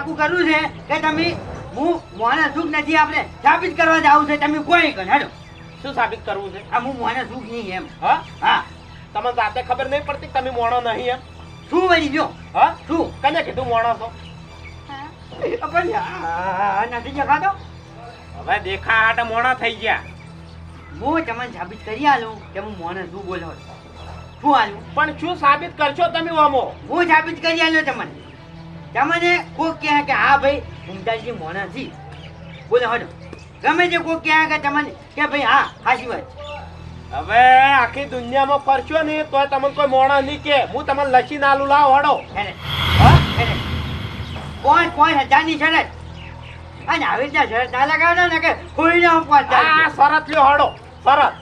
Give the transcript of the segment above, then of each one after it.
પાકું કરવું છે કે તમે હું મોને સુખ નથી આપણે સાબિત કરવા જાવું છે તમે કોઈ કર હેડો. શું સાબિત કરવું છે? આ હું મોને સુખ નહીં એમ. હા? હા. તમને જાતે ખબર નહીં પડતી કે તમે મોણો નહીં એમ. શું વળી જો હા? શું? કને કીધું મોણો છો? પણ નથી જગાતો હવે દેખા હાટે મોણા થઈ ગયા. હું તમને સાબિત કરી આલું કે હું મોને શું બોલો શું આલું? પણ શું સાબિત કરશો તમે ઓમો? હું સાબિત કરી આલ્યો તમને. તમને કોક કહે કે હા ભાઈ મુમતાજજી મોના છી બોલો હડો. ગમે તે કોક કહે કે તમને કે ભાઈ હા હાચી વાત હવે આખી દુનિયામાં ફરશો ને તોય તમને કોઈ મોણા નહીં કે હું તમને લસી નાલું લાવ હડો. હા કોણ કોણ હજારની શરત. અને આવી રીતે શરત ના લગાવડો ને કે કોઈ ના પાંચ આ શરત લ્યો હડો શરત.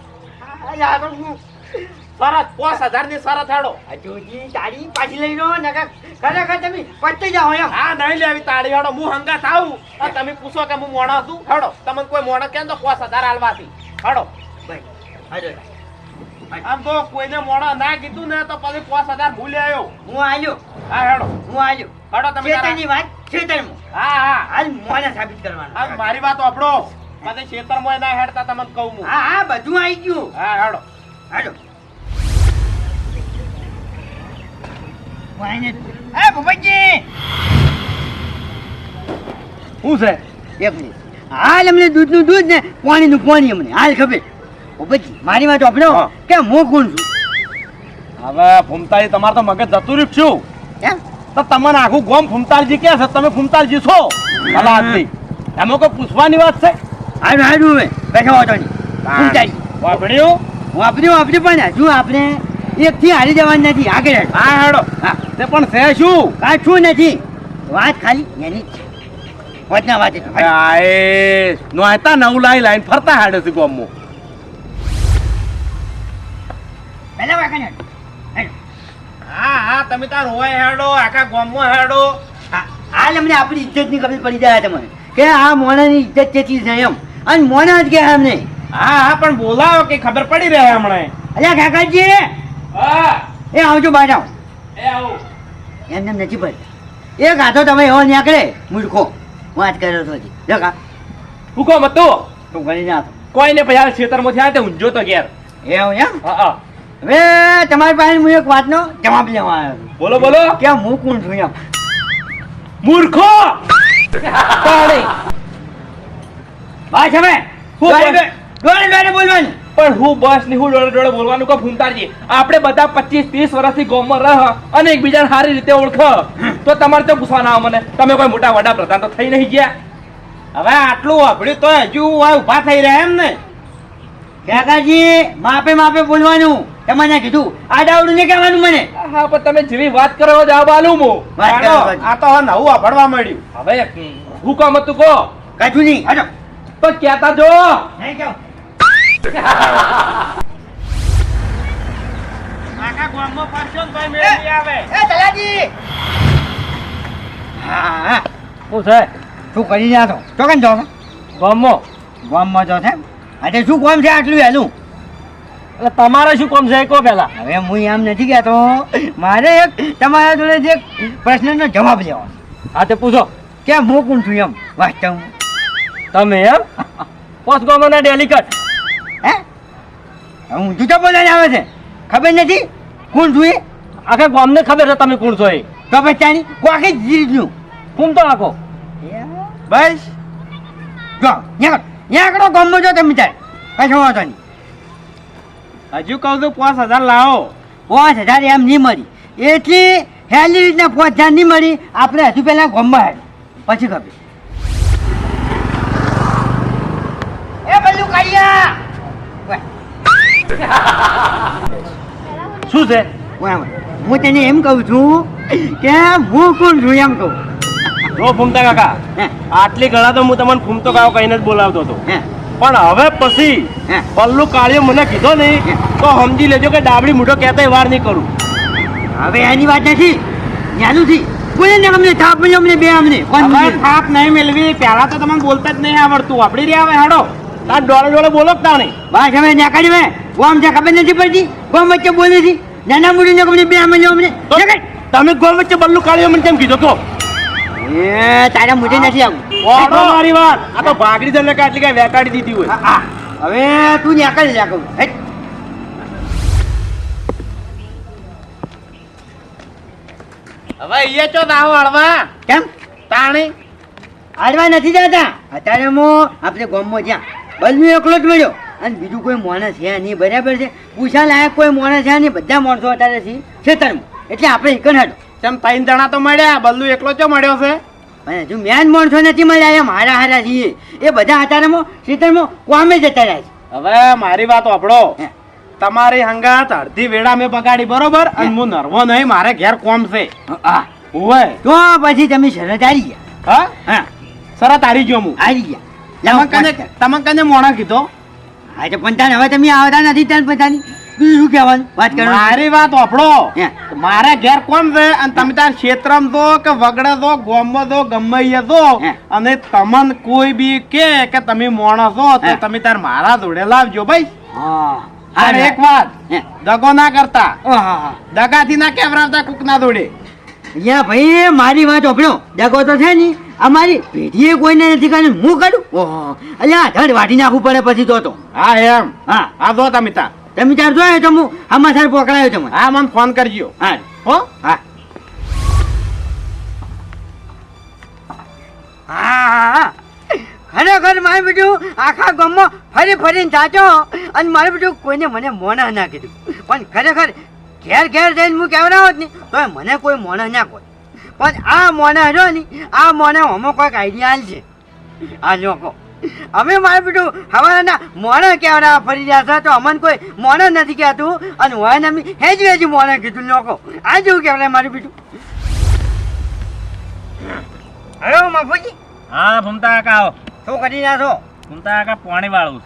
શરત કોસ હજારની સરસ હેડો હજુજી તારી પાછી લઈ લો ને કે ખરેખર તમે પટી જાઓ એમ. હા નહીં લેવી તાળી હેડો હું હંગાત આવું તમે પૂછો કે હું મોણા છું? હેડો તમને કોઈ મોણા કેમ તો કોસ હજાર હાલવાથી હેડો. ભાઈ હડો. આમ તો કોઈને મોણા ના કીધું ને તો પછી પાંચ હજાર ભૂલી આવ્યો. હું આવ્યો હા હેડો. હું આવ્યો હેડો તમે તારા- ચેતનની વાત ચેતનમાં હા હા. હાલ મોને સાબિત કરવાનું. મારી વાત આપડો મને ખેતરમાં ના હેડતા તમને કહું હું. હા હા બધું આવી ગયું. હા હેડો. હાલો વાઈને એ ભૂપતજી! શું છે? એક મિનિટ. હાલ અમને દૂધનું દૂધ ને પાણીનું પાણી અમને. હાલ ખબર. ભૂપતજી મારી વાત હા. કે હું કોણ છું? હવે ફૂમતાજી તમારે તો મગજ જતું રહ્યું છે. તો તમને આખું ગોમ ફૂમતાલજી કે છે તમે ફૂમતાલજી છો? આદમી એમાં કોઈ પૂછવાની વાત છે? હારું હારું બેઠો હતો પૂછાય વાપર્યું? વાપર્યું વાપર્યું પણ હજુ આપણે એકથી હારી જવાની નથી. આગળ હા હાડો. તે પણ છે શું? કાચું નથી. વાત ખાલી એની જ વાતના વાત એ નવ લાઈ લાઈન ફરતા હાડે છે ગોમો હેડો. હેડો. હા હા તમે તાર હોય હેડો આખા ગોમો હેડો. હા, હાલ અમને આપણી ઇજ્જતની ખબર પડી જાય તમને. કે આ મોનાની ઇજ્જત કેટલી છે એમ. અને મોના જ કે અમને. હા હા પણ બોલાવો કે ખબર પડી રહે હમણાં. અલ્યા કાકાજી એ આવજો બાજાવ આવો એ આવું. એમને એમ નથી પડતી એ હાથો તમે એવો નીકળે મૂર્ખો. વાત કર્યો તો હજી. જો કા. હું કહું તું ગણી ના હતો. કોઈ ને પછી ખેતરમાંથી આવે ઊંઝો તો ઘેર. એવું એમ? હા હવે તમારી પાસે હું એક વાતનો જવાબ લેવા આવ્યો બોલો બોલો. કે હું કોણ છું એમ? મૂર્ખો! પાણી બોલ? દોડે- દોડે દોડે બોલવાનું. પણ હું બસ ને હું ડોળે ડોળે બોલવાનું કહું ફૂમતાજી આપણે બધા પચીસ ત્રીસ વર્ષથી ગામમાં રહ અને એકબીજાને સારી રીતે ઓળખ. તો તમારે તો પૂછવા ના મને. તમે કોઈ મોટા વડાપ્રધાન તો થઈ નહીં ગયા. હવે આટલું વાપર્યું તો હજુ આ ઊભા થઈ રહ્યા એમ ને? કાકાજી માપે માપે બોલવાનું. તમને કીધું. આ ડાવડું ને કહેવાનું મને. હા પણ તમે જેવી વાત કરો જવાબ આલું વાત. આ તો હવે નવું વાપરવા મળ્યું. હવે હું કામ હતું કહો. કશું નહીં. હજો પણ કહેતા જો. નહીં કહો. આખા ગામમાં ફરશો ને તોય મેળ આવે. એ તલાજી હા હા. શું છે? શું કરી રહ્યા છો? ચોકન છો? ગોમમાં. ગામમાં છો છે? આજે શું કામ છે આટલું વહેલું? એટલે તમારે શું કામ છે? કહો પેલા હવે હું એમ નથી કહેતો. મારે એક તમારા જોડે જે પ્રશ્નનો જવાબ લેવો છે. હા તે પૂછો. કેમ હું કોણ છું એમ? વાસ્તવમાં. તમે એમ? પોસ્ટ ગોમના ડેલિકેટ હે? હું જુતો બોલાને આવે છે. ખબર નથી? કોણ જોઈએ? આખા ગામને ખબર છે તમે કોણ છો એ. તો બચ્ચાની કોકી જ રીતનું ફૂમ તો આખો. બસ. જો ન્યા આગળ ગામમાં જો તમે તાર કશો વાંધો નહીં. હજુ કહું છું પાંચ હજાર લાવો. પાંચ હજાર એમ નહીં મળી. એટલી હેલી રીતના પાંચ હજાર નહીં મળી. આપણે હજુ પહેલાં ગામમાં હેડ પછી ખબર. એ બધું કાઢિયા શું છે. હું તને એમ કહું છું કે હું કોણ છું એમ કહું. રો ફૂમતા કાકા હે. આટલી ઘણા તો હું તમને ફૂમતો કાકો કહીને જ બોલાવતો હતો. હે. પણ હવે પછી પલ્લુ કાળિયો મને કીધો નહીં તો સમજી લેજો કે ડાબડી મૂઠો કહેતા વાર નહીં કરું. હવે એની વાત નથી. જ્ઞાનું થી. બોલે ને અમને થાપ મળ્યો અમને બે અમને. થાપ નહીં મેળવી પહેલા તો તમને બોલતા જ નહીં આવડતું. આપડી રહ્યા હવે હાડો. તાર ડોળે ડોળે બોલો જ નહીં બસ હવે નીકળી વે. કોમ છે ખબર નથી પડતી? ગોમ વચ્ચે બોલે છે. નાના મુડી ને અમને બે મળ્યો અમને તમે ગોમ વચ્ચે બલ્લુ કાઢ્યો મને કેમ કીધો તો? એ તારા મુજે નથી આવું. ઓડો મારી વાત. આ તો ભાગડી છે કાટલી કઈ વેકાડી દીધી હોય. હવે તું ન્યા લ્યા કહું હવે એ તો દાવ હળવા? કેમ? તાણી? હળવા નથી જતા? અત્યારે હું આપણે ગામમાં જ્યાં. બલ્લુ એકલો જ મળ્યો. અને બીજું કોઈ માણસ છે નહીં બરાબર છે? પૂછા લાયક કોઈ માણસ છે નહીં બધા માણસો અત્યારે છે ખેતરમાં. એટલે આપણે એક હાડો તેમ ત્રણ જણા તો મળ્યા? બલ્લુ એકલો ચો મળ્યો છે? પણ હજુ મેન માણસો નથી મળ્યા એમ હારા હારા છીએ. એ બધા અત્યારેમાં ખેતરમાં કોમે જતા રહ્યા છે. હવે મારી વાત આપણો. તમારી હંગાત અડધી વેળા મેં બગાડી બરોબર? અને હું નરવો નહીં મારે ઘેર કોમ છે. હા ઓય તો પછી તમે શરત હારી ગયા. હા? હા. સરત હારી ગયો હું. હારી ગયા. તમે કને મોણા કીધો? હા તો પણ હવે તમે આવતા નથી તાન પતાની શું કહેવાનું? વાત કરો મારી વાત ઓપડો મારા ઘેર કોણ છે? અને તમે તાર ક્ષેત્રમાં દો કે વગડે દો ગોમમાં દો ગમે દો અને તમને કોઈ બી કે કે તમે મોણા છો તો તમે તાર મારા જોડે લાવજો ભાઈ. હા. એક વાત. દગો ના કરતા. દગાથી ના કેવરાવતા કુક ના જોડે. યા ભાઈ મારી વાત ઓપડો દગો તો છે ની અમારી પેઢીએ કોઈને નથી કાઢી હું કરું ઓહો. અલ્યા ધડ વાટી નાખવું પડે પછી તો તો. હા એમ. હા. આ જો તમે તમે ચાર જોયો તો હું આમાં સાર પકડાયો તમે. હા મને ફોન કરજો. હા. હો? હા. હા. હા ખરેખર મારે બીજું આખા ગામમાં ફરી ફરીને જાચો અને મારે બીજું કોઈને મને મોના ના કીધું. પણ ખરેખર ઘેર ઘેર જઈને હું કહેવડાવો હોત નહીં. તો મને કોઈ મોણા ના કોઈ. પણ આ મોણા જો ને આ મોને હમો કોઈક આઈડિયા છે. આ લોકો. અમે મારે હવે હવાના મોણા કેવડા ફરી રહ્યા છે તો અમને કોઈ મોણા નથી કહેતું. અને હોય ને અમે હેજ વેજ મોણા કીધું લોકો. આ જેવું કેવડા મારું બીજું હલો માફુજી. હા ભૂમતા કાકા આવો. શું કરી રહ્યા છો? ભૂમતા કાકા પાણી વાળું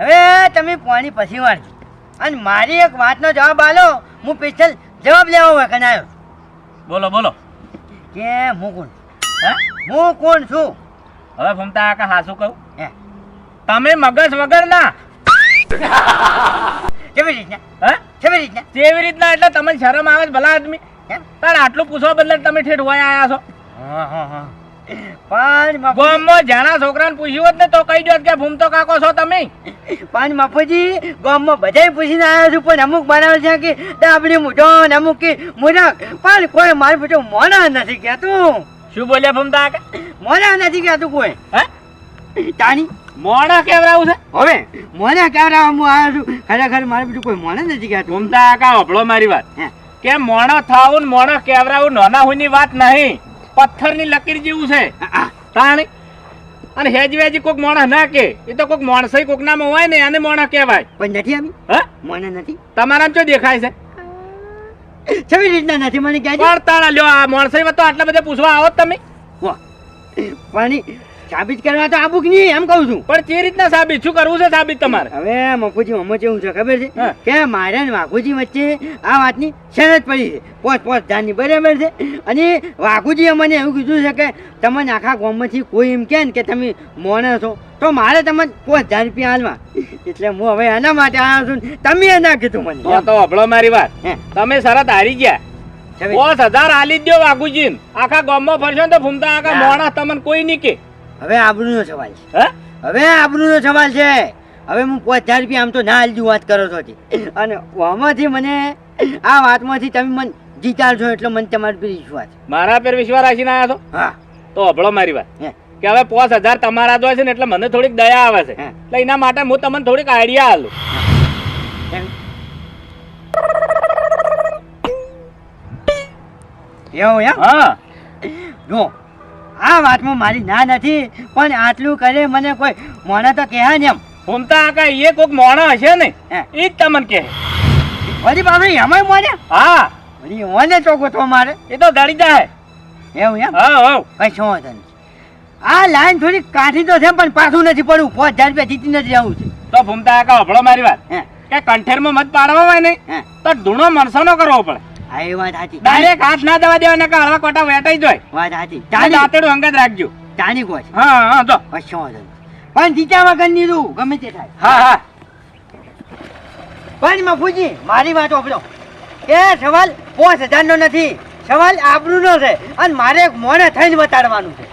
હવે તમે પાણી પછી વાળજો. અને મારી એક વાતનો જવાબ આલો. હું સ્પેશિયલ જવાબ લેવા હોય કને આવ્યો બોલો બોલો. કે હું કોણ? હે? હું કોણ છું? હવે ભૂમતા કાકા હાસું કહું. હે. તમે મગજ વગર ના કેવી રીતના? હે? કેવી રીતના? કેવી રીતના? એટલે તમને શરમ આવે ભલા આદમી. તાર આટલું પૂછવા બદલે તમે ઠેઠ હોય આવ્યા છો. હા હા હા. મફુજી ગામમાં જાણા છોકરાને પૂછ્યું હોત ને તો કહી દો કે ભૂમતો કાકો છો તમે. પાંચ મફુજી ગામમાં બધાય પૂછીને આવ્યો છું પણ અમુક બનાવે છે કે દાબડી મૂઢો ને અમુક કે મૂઢક પણ કોઈ મારું બેટું મોના નથી કહેતું. શું બોલ્યા ભૂમતા મોના નથી કહેતું કોઈ. હે? તાણી? મોણા કેવરાવું છે? હવે મોને કેવડાવવા હું આવ્યો છું ખરેખર મારું બીજું કોઈ મોને નથી કહેતું. ભૂમતા કાકા હોભળો મારી વાત. કે મોણો થાવું ને મોણો કેવરાવું નાના હોયની વાત નહીં. પથ્થરની લકીર જેવું છે. તાણી અને હેજ કોઈક મોણા ના કે એ તો કોક મોણસઈ કોક નામ હોય ને એને મોણા કહેવાય. પણ નથી આવી? હા? મોણા નથી. તમારા શું દેખાય છે? છવી રીતના નથી મને કહેજો. પણ તાણા લ્યો આ મોણસઈ તો આટલા બધા પૂછવા આવો તમે. વાહ. પણ સાબિત કરવા તો આબુક નહીં એમ કહું છું. પણ તે રીતના સાબિત? શું કરવું છે સાબિત તમારે? હવે મફુજી મમ્મો કેવું છે ખબર છે? કે મારે ને વાઘુજી વચ્ચે આ વાતની શરત પડી છે. પોચ પોચ જાનની બરાબર છે? અને વાઘુજીએ મને એવું કીધું છે કે તમને આખા ગામમાંથી કોઈ એમ કહે કે તમે મોણા છો તો મારે તમને પોચ હજાર રૂપિયા હાલમાં એટલે હું હવે એના માટે આવ્યો છું તમે એના ના કીધું મને. તો હબળો મારી વાત. તમે શરત હારી ગયા. પોસ હજાર હાલી જ દો વાઘુજી આખા ગામમાં ફરશો ને તો ફૂમતા આખા મોણા તમને કોઈ નહીં કે. હવે આબરૂનો સવાલ છે. હે? હવે આબરૂનો સવાલ છે. હવે હું પાંચ હજાર રૂપિયા આમ તો ના હાલજી વાત કરો છો. અને આમાંથી મને આ વાતમાંથી તમે મને જીતાડશો એટલે મને તમારી પર વિશ્વાસ. મારા પર વિશ્વાસ રાખીને આવ્યા છો? હા. તો હભળો મારી વાત. હે. કે હવે પોસ હજાર તમારા દો છે ને એટલે મને થોડીક દયા આવે છે. એટલે એના માટે હું તમને થોડીક આઈડિયા આલું. એવું એમ હા. જો આ વાતમાં મારી ના નથી પણ આટલું કરે મને કોઈ મોણા તો કહે ને એમ. ફૂમતા આકા એ કોક મોણા હશે ને. એ જ તમને કહે. વળી બાપરે એમાંય મોને? હા. વળી ઓને તો મારે? એ તો દડી જાય એવું એમ? હા હા કઈ શું વાંધો આ લાઈન થોડી કાઠી તો છે પણ પાછું નથી પડવું. પાંચ હજાર રૂપિયા જીતી નથી જવું છે. તો ફૂમતા આકા હભળો મારી વાત. કે કંઠેરમાં મત પાડવા હોય ને તો ધૂણો મરસો નો કરવો પડે. હા એ વાત સાચી. ડાયરેક્ટ હાથ ના દવા દેવા ને હળવા કોટા વેટાઈ જોય વાત સાચી. ચાલી. દાંતેડું અંગત રાખજો. ચાલી કોચ હા હા તો કશો વાંધો પણ જીત્યા વગરની ગમે તે થાય. હા હા. પણ મફુજી મારી વાત ઓપડો એ સવાલ પાંચ હજાર નો નથી. સવાલ આબરૂનો છે. અને મારે મોડે થઈને બતાડવાનું છે.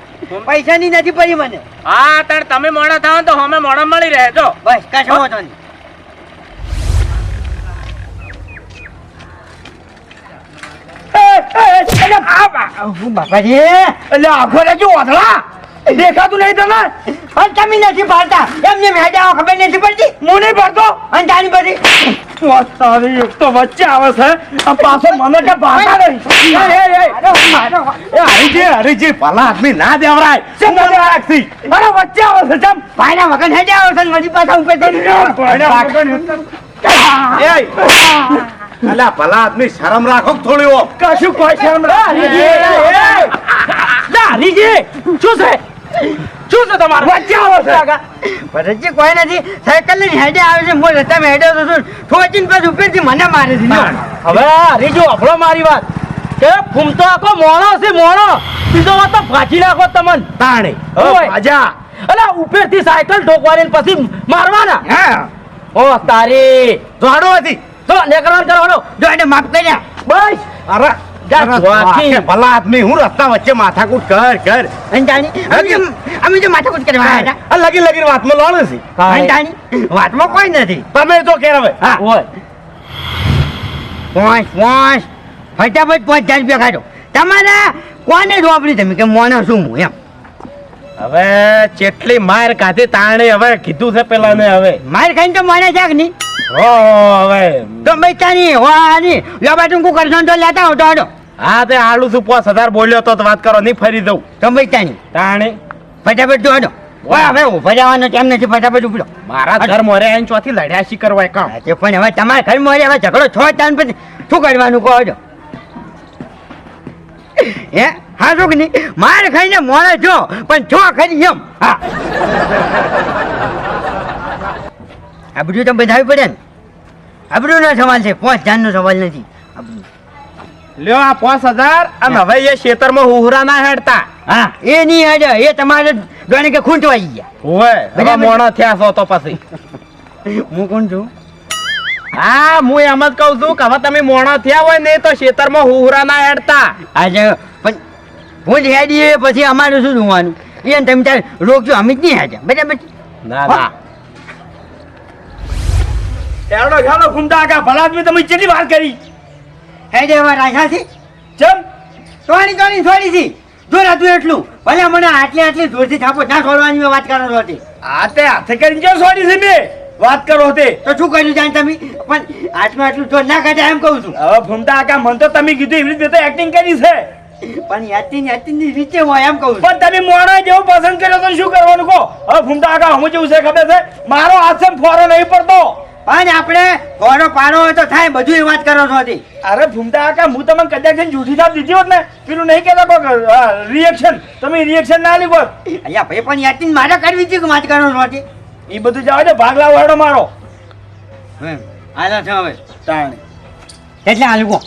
પૈસાની નથી પડી મને. હા તાર તમે મોડા થાવ તો અમે મોડા મળી રહે જો. બસ કશો વાંધો નહીં. બાપાજી એટલે આખો છે આ ના દેવરાય શું ના દેવરાય? વચ્ચે આવે છે ચમ આવો છો ને પાછા અલા ભલા આદમી શરમ રાખો થોડી ઓ કશું કોઈ શરમ હરીજી શું છે? શું છે તમારું? વચ્ચે આવો છે. ભરતજી કોઈ નથી. સાયકલ લઈને હેડે આવે છે. હું રસ્તામાં હેડે તો છું ઠોચીને પછી ઉપરથી મને મારે છે. હવે હરીજો આપણો મારી વાત. કે ફૂમતો આખો મોણો છે મોણો. બીજો વાત તો ભાજી નાખો તમન. તાણે. ભાજા અલા ઉપરથી સાયકલ ઠોકવાની પછી મારવાના. હા. ઓ તારી. જોડો હતી. તો નેકરવાન કરવાનો જો એને માફ કર્યા બસ. અરે ભલા આદમી હું રસ્તા વચ્ચે માથાકૂટ કર કર. અમે જો- માથાકૂટ કરવા આવ્યા હતા? લગી લગી વાતમાં લોણ છે વાતમાં કોઈ નથી. તમે તો કે હવે. હા. પોંચ પાંચ ફટાફટ પાંચ હજાર રૂપિયા કાઢો. તમારે કોને રોપડી તમે? કે મોને શું હું એમ. હવે ચેટલી માર કાઢી તાણે હવે કીધું છે પેલા ને હવે. મારે ખાઈને તો મને કે નહીં? હવે. તો બૈતાની હોવાની લોબા ટૂંકું કરશો તો લેતા આવતો તો હાડો હા તે આલુ છું પાંચ હજાર બોલ્યો તો વાત કરો નહીં ફરી દઉં. તો બૈતાની તાણે. ફટાફટ જો હતો વાહ. હવે ઊભા જવાનો ટાઈમ નથી ફટાફટ ઉપડો. મારા ઘર મોરે આઈને ચોથી લડ્યા શી કરવા કામ તે પણ હવે તમારા ઘર મોરે હવે ઝઘડો છો ટાઈમ પછી શું કરવાનું કહો છો હે? હા શું કે નહીં? માર ખાઈને મોરે છો પણ છો ખરી એમ. હા. આ બધું તમે બધાવી પડે ને? આબરૂનો સવાલ છે પાંચ હજારનો સવાલ નથી. આબરૂ. લ્યો આ પાંચ હજાર અને હવે એ ખેતરમાં હુહરા ના હેડતા. હા એ નહીં હેડે એ તમારે જાણે કે ખૂંટવાઈ ગયા. હોય હવે મોણા થયા છો તો પછી. હું કોણ છું? હા હું એમ જ કઉ છું કે હવે તમે મોણા થયા હોય ને તો ખેતરમાં હુહરા ના હેડતા. આજે પણ હું જ હેડીએ પછી અમારે શું જોવાનું? એને તમે ત્યારે રોકજો અમે જ નહીં હેડ્યા. બરાબર? ના ના. એવડો ખ્યાલો ઘૂમતા આગા ભલા આદમી તમે કેટલી વાત કરી? હે એવા રાખ્યા છે ચમ? તોડી તોડી થોડી છે જોરા તું એટલું. ભલે મને આટલી આટલી જોરથી થાપો ના છોડવાની મેં વાત કરો હતી. આ તે હાથે કરીને જો છોડી છે મેં વાત કરો તે. તો શું કર્યું જાણ તમે? પણ આટલું આટલું જોર ના કાઢે એમ કહું છું. હવે ઘૂમતા આકા મન તો તમે કીધું એવી રીતે તો એક્ટિંગ કરી છે. પણ યાતી યાતી ની રીતે હોય એમ કહું છું. પણ તમે મોણા જેવો પસંદ કર્યો તો શું કરવાનું કહો? હવે ઘૂમતા કા હું જેવું છે ખબર છે? મારો હાથ છે ફોરો નહીં પડતો. પણ આપણે ઘોડો પાડો હોય તો થાય બધું એ વાત કરો છો હતી અરે ભૂમતા કાકા હું તમને કદાચ જૂઠી થાપ દીધી હોત ને પેલું નહીં કહેતા કોઈ રિએક્શન તમે રિએક્શન ના લીધો અહીંયા ભાઈ પણ યાતી મારે કરવી હતી કે વાત કરો છો એ બધું જવા દે ભાગલા વાળો મારો. આલા છે હવે. તાણે. એટલે આ કહો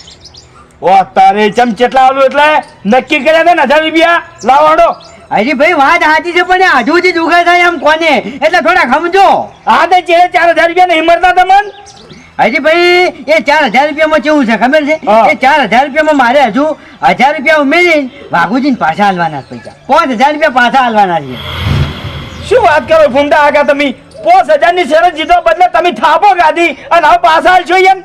ઓ તારે ચમ ચેટલા આલું એટલે? નક્કી કર્યા ને હજાર રૂપિયા? લાવાડો હજી ભાઈ વાત સાચી છે પણ હજુ હજુથી દુખે થાય એમ કોને? એટલે થોડા સમજો. હા તે ચેડે ચાર હજાર રૂપિયા નહીં મળતા તમને? હજી ભાઈ એ ચાર હજાર રૂપિયામાં કેવું છે ખબર છે? એ ચાર હજાર રૂપિયામાં મારે હજુ હજાર રૂપિયા ઉમેરીને વાઘુજીને પાછા હાલવાના પૈસા. પાંચ હજાર રૂપિયા પાછા હાલવાના છે. શું વાત કરો ભૂમતા આગા તમે? પોસ હજારની શરત જીતો બદલે તમે થાપો ગાધી અને હવે પાછા હાલશો એમ?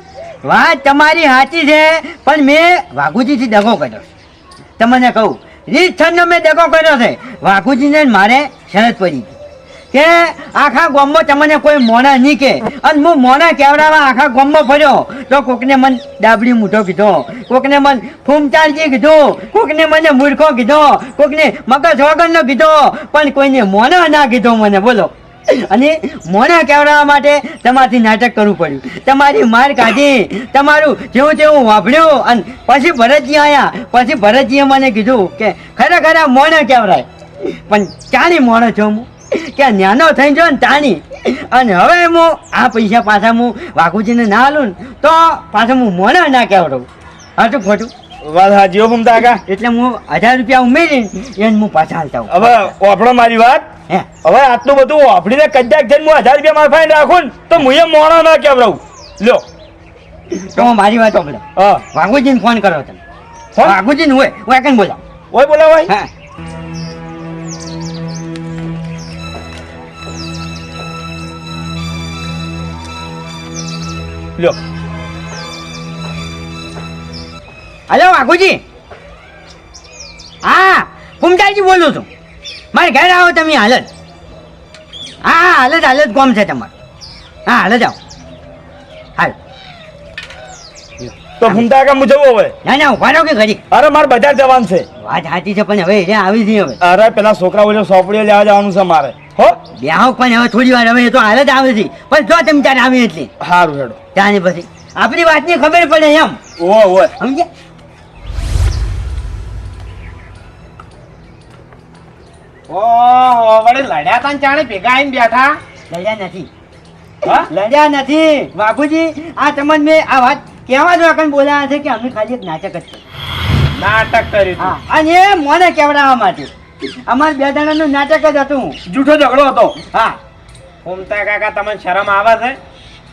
વાત તમારી સાચી છે પણ મેં વાઘુજીથી દગો કર્યો તમને કહું રીત છંદનો મેં દેખો કર્યો છે. વાઘુજીને મારે શરત પડી કે આખા ગામમાં તમને કોઈ મોણા નહીં કે. અને હું મોણા કેવડાવા આખા ગામમાં ફર્યો. તો કોકને મન ડાબડી મૂઠો કીધો. કોકને મન ફૂમચારજી કીધું. કોકને મને મૂર્ખો કીધો. કોકને મગજ વગરનો કીધો. પણ કોઈને મોણા ના કીધો મને, બોલો. અને મોણા કેવડાવવા માટે તમારથી નાટક કરવું પડ્યું. તમારી માર કાઢી, તમારું જેવું તેવું વાપર્યું અને પછી ભરતજી આયા. પછી ભરતજીએ મને કીધું કે ખરેખર મોણા કેવડાય પણ ચાણી મોણો છો હું? કે નાનો થઈ ગયો ને તાણી. અને હવે હું આ પૈસા પાછા હું વાઘુજીને ના આલું ને, તો પાછા હું મોણા ના કહેવડાવું હાચું ખોટું. વાત હાજી હો કા એટલે હું હજાર રૂપિયા ઉમેરી એને હું પાછા હાલતા હવે ઓફળો મારી વાત. હે. હવે આટલું બધું ઓફડીને કદાચ જઈને હું હજાર રૂપિયા મારા ફાઈન રાખું ને તો હું એ મોણો ના કેવડાવું. લ્યો. તો મારી વાત સાંભળો. હા. વાઘુજીને ફોન કરો તમે. કોણ? વાઘુજી ને હોય હું એકન બોલાવ હોય બોલાવાય હા. લ્યો. હલો વાઘુજી. હા કુમટાજી બોલું છું. મારે ઘેર આવો તમે હાલ જ હા હા હાલ જ હાલ જ ગોમ છે તમારે. હા હાલ જ આવો હાલ. તો ફૂમતા કામ જવું હવે ના ના ઊભા રહો કે ઘડી અરે મારે બજાર જવાનું છે. વાત સાચી છે પણ હવે એ આવી છે હવે. અરે પેલા છોકરા ઓલે સોપડીઓ લેવા જવાનું છે મારે. હો? બ્યાહો પણ હવે થોડી વાર હવે તો હાલ જ આવે છે. પણ જો તમે ત્યારે આવી એટલે. સારું હેડો. ત્યાંની પછી. આપણી વાતની ખબર પડે એમ. ઓ ઓ સમજ્યા? ઓ વડે લડ્યા તા ચાણે ભેગા આવીને બેઠા? લડ્યા નથી. હા? લડ્યા નથી. બાપુજી આ તમને મેં આ વાત કહેવા જ વખત બોલાયા છે કે અમે ખાલી એક નાટક જ કર્યું. નાટક કર્યું હા અને એ મોને કેવડાવવા માટે. અમારે બે જણાનું નાટક જ હતું. જૂઠો ઝઘડો હતો. હા. ઘૂમતા કાકા તમને શરમ આવે છે?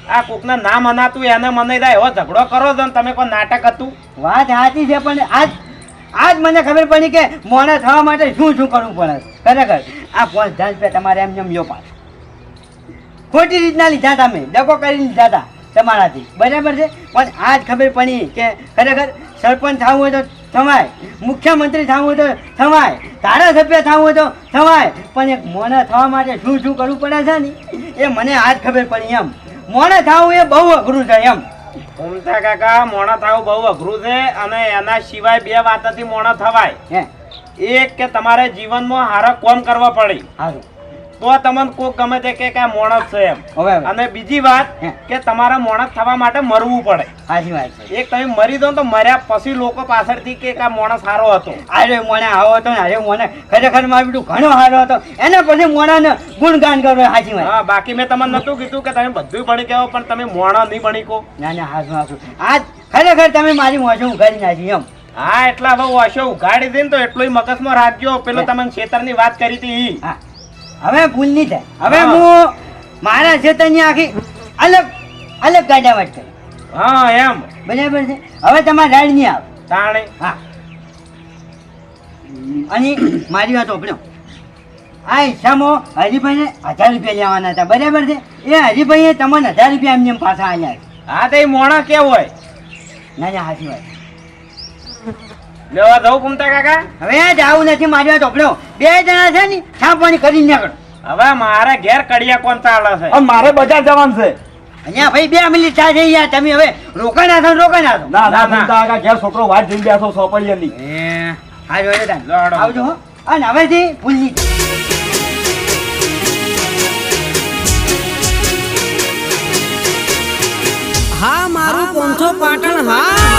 આ કોકને ના મનાતું એને મને જાય એવો ઝઘડો કરો છો ને તમે કોઈ નાટક હતું? વાત સાચી છે પણ આજ આજ મને ખબર પડી કે મોને થવા માટે શું શું કરવું પડે? ખરેખર આ પાંચ હજાર રૂપિયા તમારે એમ જમ્યો પાસ ખોટી રીતના લીધા તમે ડકો કરી લીધા હતા તમારાથી. બરાબર છે? પણ આજ ખબર પડી કે ખરેખર સરપંચ થવું હોય તો થવાય મુખ્યમંત્રી થવું હોય તો થવાય ધારાસભ્ય થવું હોય તો થવાય. પણ એક મોને થવા માટે શું શું કરવું પડે છે ને? એ મને આજ ખબર પડી એમ. મોણા થવું એ બહુ અઘરું છે એમ. કાકા મોણા થવું બહુ અઘરું છે અને એના સિવાય બે વાતથી મોણા થવાય. હે? એક કે તમારે જીવનમાં હારા કોમ કરવા પડે. સારું તો તમને કોક ગમે તે કે કે આ મોણસ છે એમ. હવે. અને બીજી વાત કે તમારે મોણસ થવા માટે મરવું પડે. સાચી વાત છે. એક તમે મરી દો તો મર્યા પછી લોકો પાછળથી કે આ મોણસ સારો હતો. આજે મોને આવો હતો અરે મોને ખરેખર મારું બીજું ઘણો સારો હતો. એના પછી મોણાને ગુણગાન કરો સાચી વાત. હા બાકી મેં તમને નતું કીધું કે તમે બધું ભણી ગયો પણ તમે મોણા નહીં ભણી કો. ના ના હાજુ હાજુ આજ ખરેખર તમે મારી મોજું કરી નાખી એમ. હા એટલા હવે વાશો ઉઘાડી દે ને તો એટલો મગજમાં રાખજો. પેલો તમને ખેતરની વાત કરી હતી. હા. હવે ભૂલ નહીં થાય. હવે હું. મારા ક્ષેત્રની આખી અલગ અલગ ગાડાવાટ કરી. હા એમ. બરાબર છે? હવે તમારે રાડ નહીં આવે. તાણે. હા. અને મારી વાત ઓપડ્યો આ હિસ્સામાં હરિભાઈને હજાર રૂપિયા લેવાના હતા. બરાબર છે? એ હરિભાઈએ તમને હજાર રૂપિયા એમને એમ પાછા આવ્યા. હા તો એ મોણા કેવું હોય? ના ના હાજી વાત. લેવા જવું કુમતા કાકા? હવે જાવું નથી મારી વાત ઓપડ્યો બે જણા છે ને છાપવાની કરી નીકળ. હવે મારે ઘેર કડિયા કોણ ચાલે છે? મારે બજાર જવાનું છે. અહીંયા ભાઈ બે મિનિટ ચા છે યાર તમે હવે રોકા ના ને રોકાણા છો? ના ના ના, ના. ફૂમતા કાકા ઘેર છોકરો વાત જોઈને બેસો સોપડીયાની. એ હા જોડે તાન. આવજો અને હવેથી ભૂલી હા મારું પોંથો પાટણ હા.